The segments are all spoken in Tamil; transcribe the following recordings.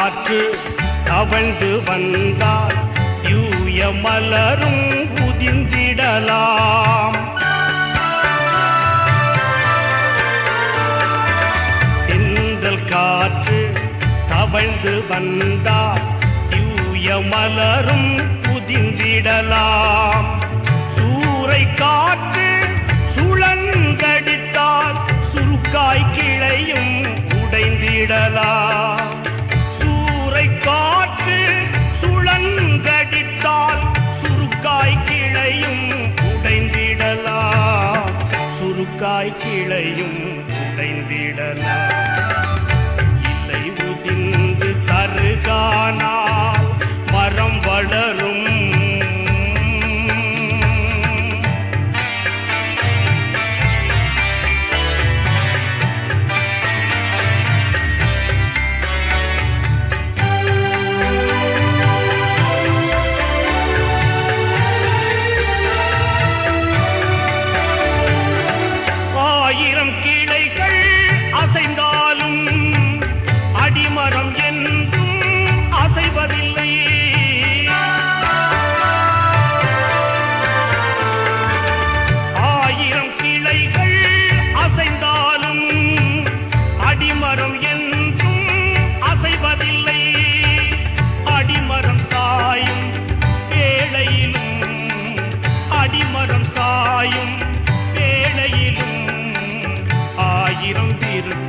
காற்று தவழ்ந்து வந்தால் தூய மலரும் புதிந்திடலாம் தென்றல் காற்று தவழ்ந்து வந்தால் தூய மலரும் புதிந்திடலாம் சூறை காற்று சுழந்தடித்தால் சுருக்காய் கிளையும் உடைந்திடலாம். சுருக்காய் கிளையும் உடைந்திடலாம்.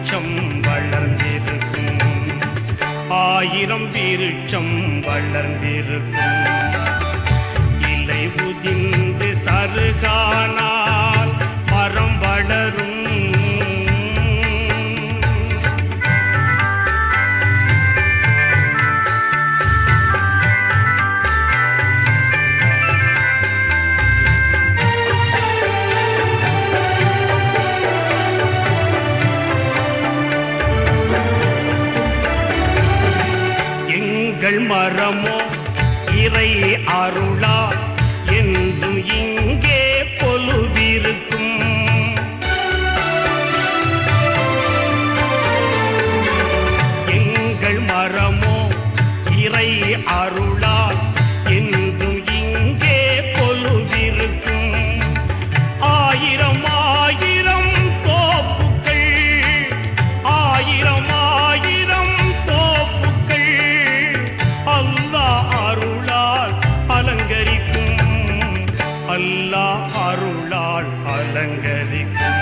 விருட்சம் வளர்ந்திருக்கும். ஆயிரம் விருட்சம் வளர்ந்திருக்கும். மரமோ இறை அருளா என்றும் Thank you.